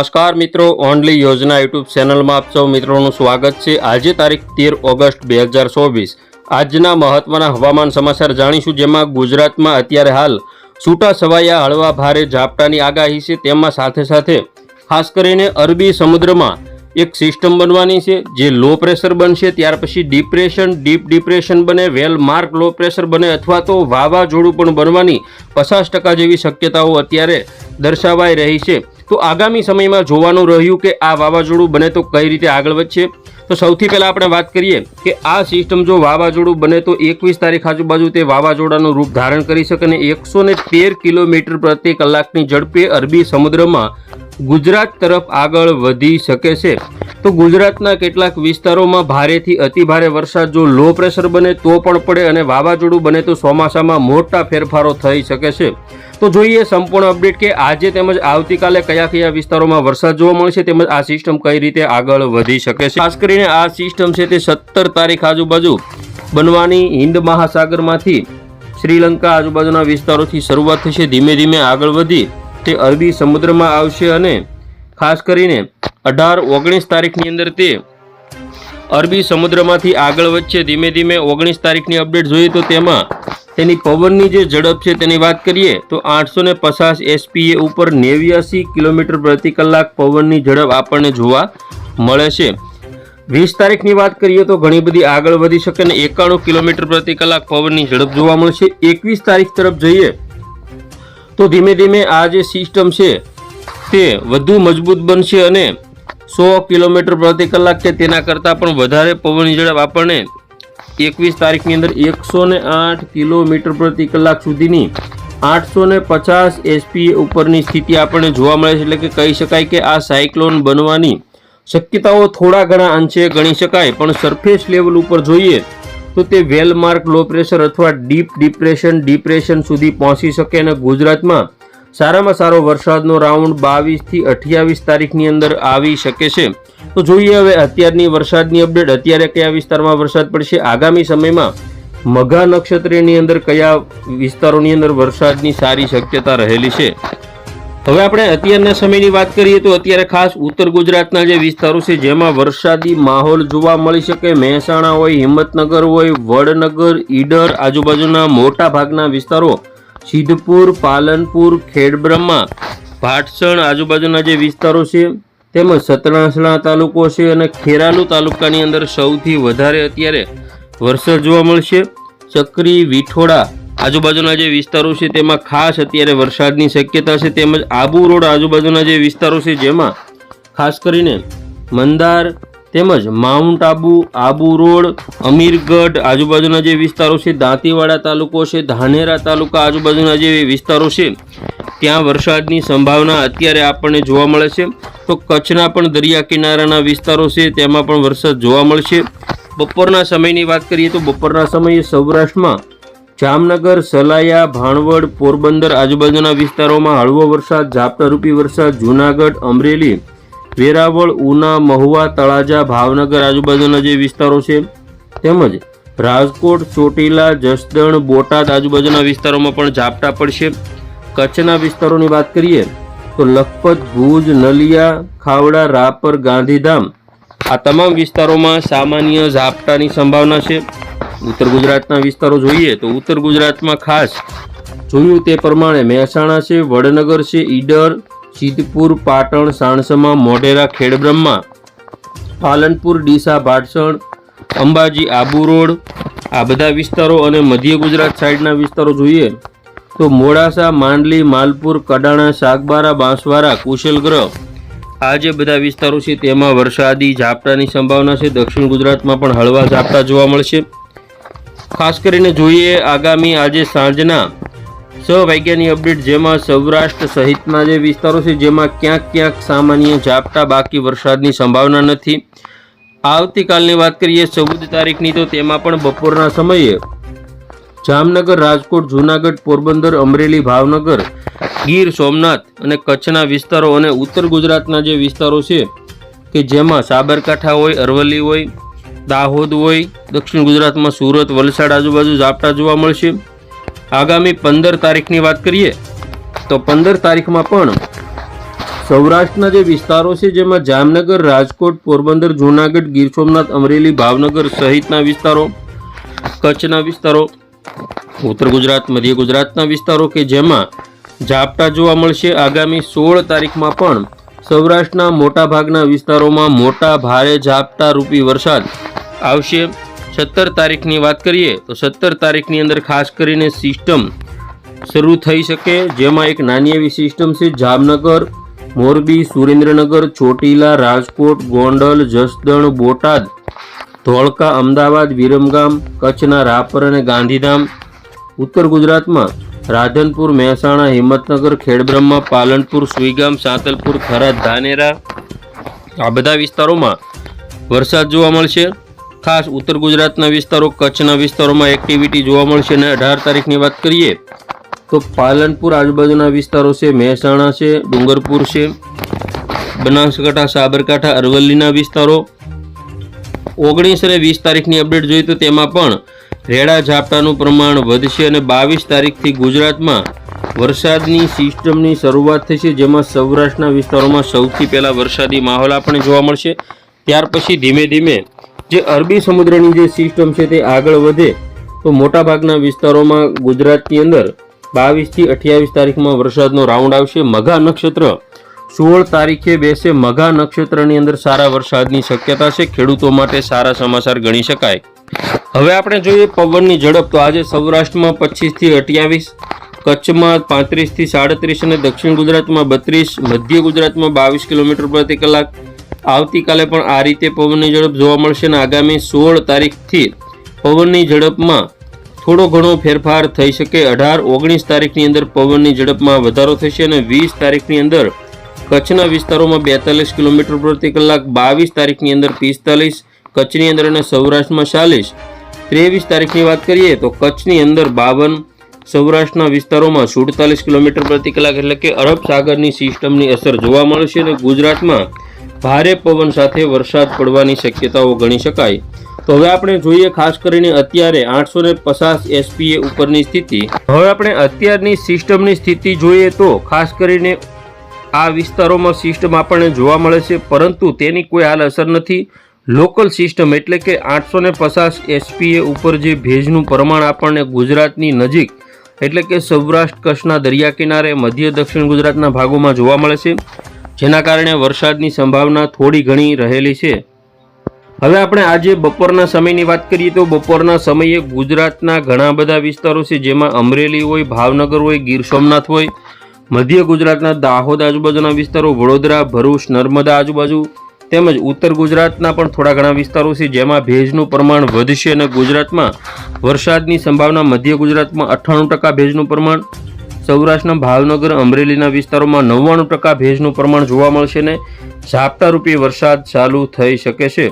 નમસ્કાર મિત્રો, ઓનલી યોજના યુટ્યુબ ચેનલમાં આપ સૌ મિત્રોનું સ્વાગત છે. આજે તારીખ તેર ઓગસ્ટ બે હજાર ચોવીસ. આજના મહત્વના હવામાન સમાચાર જાણીશું, જેમાં ગુજરાતમાં અત્યારે હાલ છૂટા છવાયા હળવા ભારે ઝાપટાની આગાહી છે. તેમાં સાથે સાથે ખાસ કરીને અરબી સમુદ્રમાં એક સિસ્ટમ બનવાની છે, જે લો પ્રેશર બનશે, ત્યાર પછી ડિપ્રેશન, ડીપ ડિપ્રેશન બને, વેલ માર્ક લો પ્રેશર બને, અથવા તો વાવાઝોડું પણ બનવાની પચાસ ટકા જેવી શક્યતાઓ અત્યારે દર્શાવાઈ રહી છે. તો આગામી સમયમાં જોવાનું રહ્યું કે આ વાવાઝોડું બને તો કઈ રીતે આગળ વધશે? તો સૌથી પહેલાં આપણે વાત કરીએ કે આ સિસ્ટમ જો વાવાઝોડું બને તો એકવીસ તારીખ આજુબાજુ તે વાવાઝોડાનું રૂપ ધારણ કરી શકે અને એકસો તેર કિલોમીટર પ્રતિ કલાકની ઝડપે અરબી સમુદ્રમાં ગુજરાત તરફ આગળ વધી શકે છે. તો ગુજરાતના કેટલાક વિસ્તારોમાં ભારેથી અતિભારે વરસાદ, જો લો પ્રેશર બને તો પણ પડે અને વાવાઝોડું બને તો ચોમાસામાં મોટા ફેરફારો થઈ શકે છે. તો જોઈએ સંપૂર્ણ અપડેટ કે આજે તેમજ આવતીકાલે કયા કયા વિસ્તારોમાં વરસાદ જોવા મળશે તેમજ આ સિસ્ટમ કઈ રીતે આગળ વધી શકે છે. ખાસ કરીને આ સિસ્ટમ છે તે સત્તર તારીખ આજુબાજુ બનવાની હિન્દ મહાસાગરમાંથી શ્રીલંકા આજુબાજુના વિસ્તારોથી શરૂઆત થશે. ધીમે ધીમે આગળ વધી તે અરબી સમુદ્રમાં આવશે અને ખાસ કરીને અઢાર ઓગણીસ તારીખની અંદર તે અરબી સમુદ્રમાંથી આગળ વધશે. ધીમે ધીમે ઓગણીસ તારીખની અપડેટ જોઈએ તો તેમાં તેની પવનની જે ઝડપ છે તેની વાત કરીએ તો આઠસો ને પચાસ એસપીએ ઉપર નેવ્યાસી કિલોમીટર પ્રતિ કલાક પવનની ઝડપ આપણને જોવા મળે છે. વીસ તારીખની વાત કરીએ તો ઘણી બધી આગળ વધી શકે અને એકાણું કિલોમીટર પ્રતિ કલાક પવનની ઝડપ જોવા મળશે. એકવીસ તારીખ તરફ જઈએ તો ધીમે ધીમે આ જે સિસ્ટમ છે, તે વધુ મજબૂત બનશે અને સો કિલોમીટર પ્રતિ કલાક કે તેના કરતાં પણ વધારે પવનની ઝડપ આપણને એકવીસ તારીખની અંદર એકસો આઠ કિલોમીટર પ્રતિ કલાક સુધીની આઠસો ને પચાસ એસપી ઉપરની સ્થિતિ આપણને જોવા મળે છે. એટલે કે કહી શકાય કે આ સાયક્લોન બનવાની શક્યતાઓ થોડા ઘણા અંશે ગણી શકાય. પણ સરફેસ લેવલ ઉપર જોઈએ તો તે વેલમાર્ક લો પ્રેશર અથવા ડીપ ડિપ્રેશન ડિપ્રેશન સુધી પહોંચી શકે અને ગુજરાતમાં સારામાં સારો વરસાદનો રાઉન્ડ બાવીસથી અઠ્યાવીસ તારીખની અંદર આવી શકે છે. તો જોઈએ હવે અત્યારની વરસાદની અપડેટ. અત્યારે કયા વિસ્તારમાં વરસાદ પડશે? આગામી સમયમાં મઘા નક્ષત્રની અંદર કયા વિસ્તારોની અંદર વરસાદની સારી શક્યતા રહેલી છે? હવે આપણે અત્યારના સમયની વાત કરીએ તો અત્યારે ખાસ ઉત્તર ગુજરાતના જે વિસ્તારો છે, જેમાં વરસાદી માહોલ જોવા મળી શકે. મહેસાણા હોય, હિંમતનગર હોય, વડનગર, ઈડર, આજુબાજુના મોટા ભાગના વિસ્તારો, સિદ્ધપુર, પાલનપુર, ખેડબ્રહ્મા, ભાટસણ આજુબાજુના જે વિસ્તારો છે, તેમજ સતનાસણા તાલુકો છે અને ખેરાલુ તાલુકાની અંદર સૌથી વધારે અત્યારે વરસાદ જોવા મળશે. ચક્રી, વિઠોડા આજુબાજુના જે વિસ્તારો છે તેમાં ખાસ અત્યારે વરસાદની શક્યતા છે તેમજ આબુ રોડ આજુબાજુના જે વિસ્તારો છે જેમાં ખાસ કરીને મંદાર તેમજ માઉન્ટ આબુ આબુ રોડ, અમીરગઢ આજુબાજુના જે વિસ્તારો છે, દાંતીવાડા તાલુકો છે, ધાનેરા તાલુકા આજુબાજુના જે વિસ્તારો છે, ત્યાં વરસાદની સંભાવના અત્યારે આપણને જોવા મળે છે. તો કચ્છના પણ દરિયા કિનારાના વિસ્તારો છે, તેમાં પણ વરસાદ જોવા મળશે. બપોરના સમયની વાત કરીએ તો બપોરના સમયે સૌરાષ્ટ્રમાં જામનગર, સલાયા, ભાણવડ, પોરબંદર આજુબાજુના વિસ્તારોમાં હળવો વરસાદ, ઝાપટારૂપી વરસાદ, જૂનાગઢ, અમરેલી, વેરાવળ, ઉના, મહુવા, તળાજા, ભાવનગર આજુબાજુના જે વિસ્તારો છે, તેમજ રાજકોટ, ચોટીલા, જસદણ, બોટાદ આજુબાજુના વિસ્તારોમાં પણ ઝાપટા પડશે. કચ્છના વિસ્તારોની વાત કરીએ, તો લખપત, ભુજ, નલિયા, ખાવડા, રાપર, ગાંધીધામ આ તમામ વિસ્તારોમાં સામાન્ય ઝાપટાની સંભાવના છે. ઉત્તર ગુજરાતના વિસ્તારો જોઈએ તો ઉત્તર ગુજરાતમાં ખાસ જોયું તે પ્રમાણે મહેસાણા છે, વડનગર છે, ઈડર, સિદ્ધપુર, પાટણ, સાણસમા, મોઢેરા, ખેડબ્રહ્મા, પાલનપુર, ડીસા, ભાટસણ, અંબાજી, આબુ રોડ, આ બધા વિસ્તારો અને મધ્ય ગુજરાત સાઈડના વિસ્તારો જોઈએ તો મોડાસા, માંડલી, માલપુર, કડાણા શાકબારા બાંસવારા કુશલગ્રહ, આ જે બધા વિસ્તારો છે તેમાં વરસાદી ઝાપટાની સંભાવના છે. દક્ષિણ ગુજરાતમાં પણ હળવા ઝાપટા જોવા મળશે. ખાસ કરીને જોઈએ આગામી આજે સાંજના છ વાગ્યાની અપડેટ જેમાં સૌરાષ્ટ્ર સહિતના જે વિસ્તારો છે, જેમાં ક્યાંક ક્યાંક સામાન્ય ઝાપટા, બાકી વરસાદની સંભાવના નથી. આવતીકાલની વાત કરીએ ચૌદ તારીખની, તો તેમાં પણ બપોરના સમયે જામનગર, રાજકોટ, જૂનાગઢ, પોરબંદર, અમરેલી, ભાવનગર, ગીર, સોમનાથ અને કચ્છના વિસ્તારો અને ઉત્તર ગુજરાતના જે વિસ્તારો છે, કે જેમાં સાબરકાંઠા હોય, અરવલ્લી હોય દાહોદ હોય, દક્ષિણ ગુજરાતમાં સુરત, વલસાડ આજુબાજુ ઝાપટા જોવા મળશે. આગામી પંદર તારીખની વાત કરીએ, તો પંદર તારીખમાં પણ સૌરાષ્ટ્રના જે વિસ્તારો છે, જેમાં જામનગર, રાજકોટ, પોરબંદર, જૂનાગઢ, ગીર સોમનાથ, અમરેલી, ભાવનગર સહિતના વિસ્તારો, કચ્છના વિસ્તારો, ઉત્તર ગુજરાત, મધ્ય ગુજરાતના વિસ્તારો કે જેમાં ઝાપટા જોવા મળશે. આગામી સોળ તારીખમાં પણ સૌરાષ્ટ્રના મોટાભાગના વિસ્તારોમાં મોટા ભારે ઝાપટા રૂપી વરસાદ. આવશે સત્તર તારીખની વાત કરીએ તો સત્તર તારીખની અંદર ખાસ કરીને સિસ્ટમ શરૂ થઈ શકે, જેમાં એક નાની એવી સિસ્ટમ છે, જામનગર, મોરબી, સુરેન્દ્રનગર, ચોટીલા, રાજકોટ, ગોંડલ, જસદણ, બોટાદ, ધોળકા, અમદાવાદ, વિરમગામ, કચ્છના રાપર અને ગાંધીધામ. ઉત્તર ગુજરાતમાં રાધનપુર, મહેસાણા, હિંમતનગર, ખેડબ્રહ્મા, પાલનપુર, સુઈગામ, સાંતલપુર થરાદ ધાનેરા આ બધા વિસ્તારોમાં વરસાદ જોવા મળશે. ખાસ ઉત્તર ગુજરાતના વિસ્તારો, કચ્છના વિસ્તારોમાં એક્ટિવિટી જોવા મળશે અને અઢાર તારીખની વાત કરીએ તો પાલનપુર આજુબાજુના વિસ્તારો છે, મહેસાણા છે, ડુંગરપુર છે, બનાસકાંઠા, સાબરકાંઠા, અરવલ્લીના વિસ્તારો. ઓગણીસ અને વીસ તારીખની અપડેટ જોઈએ તો તેમાં પણ રેડા ઝાપટાનું પ્રમાણ વધશે અને બાવીસ તારીખથી ગુજરાતમાં વરસાદની સિસ્ટમની શરૂઆત થશે, જેમાં સૌરાષ્ટ્રના વિસ્તારોમાં સૌથી પહેલાં વરસાદી માહોલ આપણને જોવા મળશે. ત્યાર પછી ધીમે ધીમે જે અરબી સમુદ્રની જે સિસ્ટમ છે તે આગળ વધે, તો મોટાભાગના વિસ્તારોમાં ગુજરાતની અંદર બાવીસથી અઠ્યાવીસ તારીખમાં વરસાદનો રાઉન્ડ આવશે. મઘા નક્ષત્ર સોળ તારીખે બેસે. મઘા નક્ષત્રની અંદર સારા વરસાદની શક્યતા છે. ખેડૂતો માટે સારા સમાચાર ગણી શકાય. હવે આપણે જોઈએ પવનની ઝડપ. તો આજે સૌરાષ્ટ્રમાં પચીસથી અઠ્યાવીસ, કચ્છમાં પાંત્રીસથી સાડત્રીસ અને દક્ષિણ ગુજરાતમાં બત્રીસ, મધ્ય ગુજરાતમાં બાવીસ કિલોમીટર પ્રતિ કલાક. આવતીકાલે પણ આ રીતે પવનની ઝડપ જોવા મળશે અને આગામી સોળ તારીખથી પવનની ઝડપમાં થોડો ઘણો ફેરફાર થઈ શકે. અઢાર, ઓગણીસ તારીખની અંદર પવનની ઝડપમાં વધારો થશે અને વીસ તારીખની અંદર કચ્છના વિસ્તારોમાં બેતાલીસ કિલોમીટર પ્રતિ કલાક, બાવીસ તારીખની અંદર પિસ્તાલીસ કચ્છની અંદર અને સૌરાષ્ટ્રમાં ચાલીસ. ત્રેવીસ તારીખની વાત કરીએ તો કચ્છની અંદર બાવન, સૌરાષ્ટ્રના વિસ્તારોમાં સુડતાલીસ કિલોમીટર પ્રતિ કલાક એટલે કે અરબ સાગરની સિસ્ટમની અસર જોવા મળશે અને ગુજરાતમાં ભારે પવન સાથે વરસાદ પડવાની શક્યતાઓ ગણી શકાય. તો હવે આપણે જોઈએ ખાસ કરીને અત્યારે આઠસો ને પચાસ એસપીએ ઉપરની સ્થિતિ. હવે આપણે અત્યારની સિસ્ટમની સ્થિતિ જોઈએ તો ખાસ કરીને આ વિસ્તારોમાં સિસ્ટમ આપણને જોવા મળે છે, પરંતુ તેની કોઈ હાલ અસર નથી. લોકલ સિસ્ટમ એટલે કે આઠસો ને પચાસ એસપીએ ઉપર જે ભેજનું પ્રમાણ આપણને ગુજરાતની નજીક એટલે કે સૌરાષ્ટ્ર કચ્છના દરિયા કિનારે મધ્ય દક્ષિણ ગુજરાતના ભાગોમાં જોવા મળે છે, જેના કારણે વરસાદની સંભાવના થોડી ઘણી રહેલી છે. હવે આપણે આજે બપોરના સમયની વાત કરીએ તો બપોરના સમયે ગુજરાતના ઘણા બધા વિસ્તારો છે, જેમાં અમરેલી હોય, ભાવનગર હોય, ગીર સોમનાથ હોય, મધ્ય ગુજરાતના દાહોદ આજુબાજુના વિસ્તારો, વડોદરા, ભરૂચ, નર્મદા આજુબાજુ તેમજ ઉત્તર ગુજરાતના પણ થોડા ઘણા વિસ્તારો છે જેમાં ભેજનું પ્રમાણ વધશે અને ગુજરાતમાં વરસાદની સંભાવના મધ્ય ગુજરાતમાં અઠ્ઠાણું ટકા ભેજનું પ્રમાણ, સૌરાષ્ટ્રના ભાવનગર, અમરેલીના વિસ્તારોમાં નવ્વાણું ટકા ભેજનું પ્રમાણ જોવા મળશે ને ઝાપટા વરસાદ ચાલુ થઈ શકે છે.